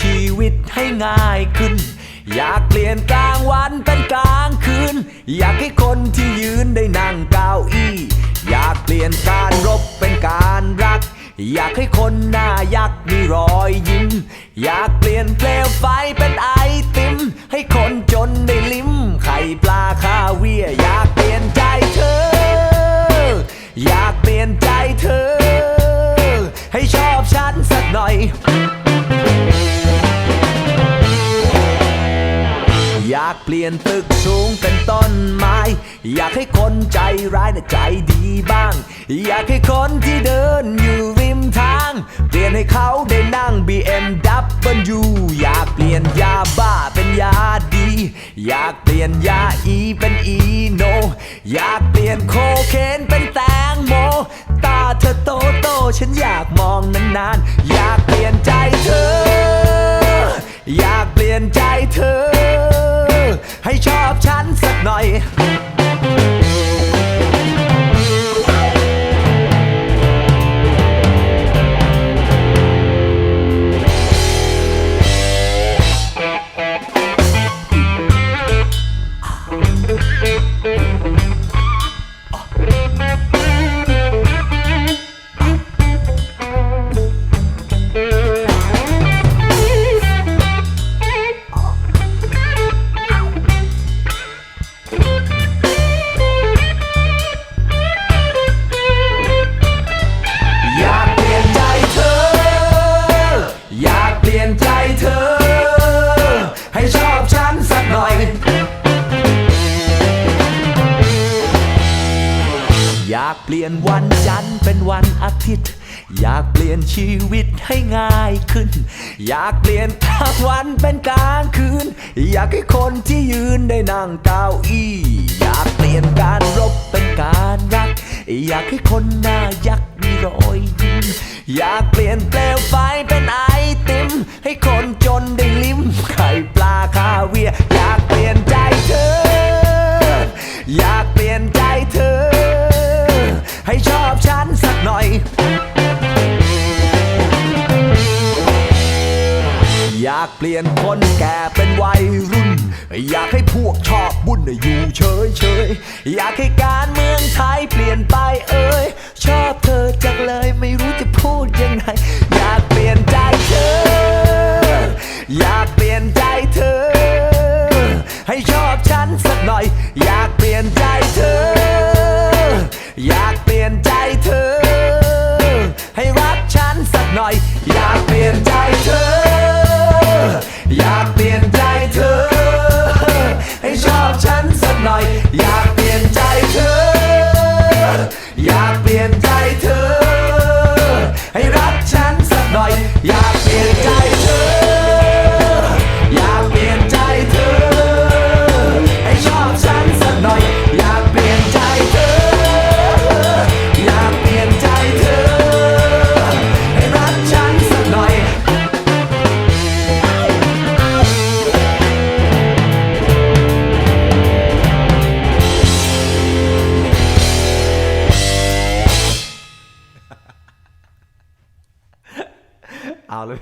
ชีวิตให้ง่ายขึ้น อยากเปลี่ยนกลางวันเป็นกลางคืน อยากให้คนที่ยืนได้นั่งเก้าอี้ อยากเปลี่ยนการรบเป็นการรัก อยากให้คนหน้ายักมีรอยยิ้ม อยากเปลี่ยนเปลวไฟเป็นากเปลี่ยนตึกสูงเป็นต้นไม้ อยากให้คนใจร้ายน่ะใจดีบ้าง อยากให้คนที่เดินอยู่ริมทาง เปลี่ยนให้เขาได้นั่ง BMW อยากเปลี่ยนยาบ้าเป็นยาดี อยากเปลี่ยนยาอีเป็นอีโน อยากเปลี่ยนโคเคนเป็นแตงโม ตาเธอโตโตฉันอยากมองนานๆ อยากเปลี่ยนใจเธอ อยากเปลี่ยนใจเธอ ให้ชอบฉันสักหน่อย ยากเปลี่ยนวันจันทร์เป็นวันอาทิตย์ อยากเปลี่ยนชีวิตให้ง่ายขึ้น อยากเปลี่ยนกลางวันเป็นกลางคืน อยากให้คนที่ยืนได้นั่งเก้าอี้ อยากเปลี่ยนการรบเป็นการรัก อยากให้คนหน้ายักมีรอยยิ้มอยากเปลี่ยนเปลวไฟเป็นไอากเปลี่ยนคนแก่เป็นวัยรุ่น อยากให้พวกชอบบุญอยู่เฉยเฉยอยากให้การเมืองไทยเปลี่ยนไปเอ้ย ชอบเธอจังเลยไม่รู้จะพูดยังไง อยากเปลี่ยนใจเธอ อยากเปลี่ยนใจเธอ ให้ชอบฉันสักหน่อย อยากเปลี่ยนใจเธอ อยากเปลี่ยนใจเธอ ให้รักฉันสักหน่อย อยากเปลี่ยนใจเธอ ห လို့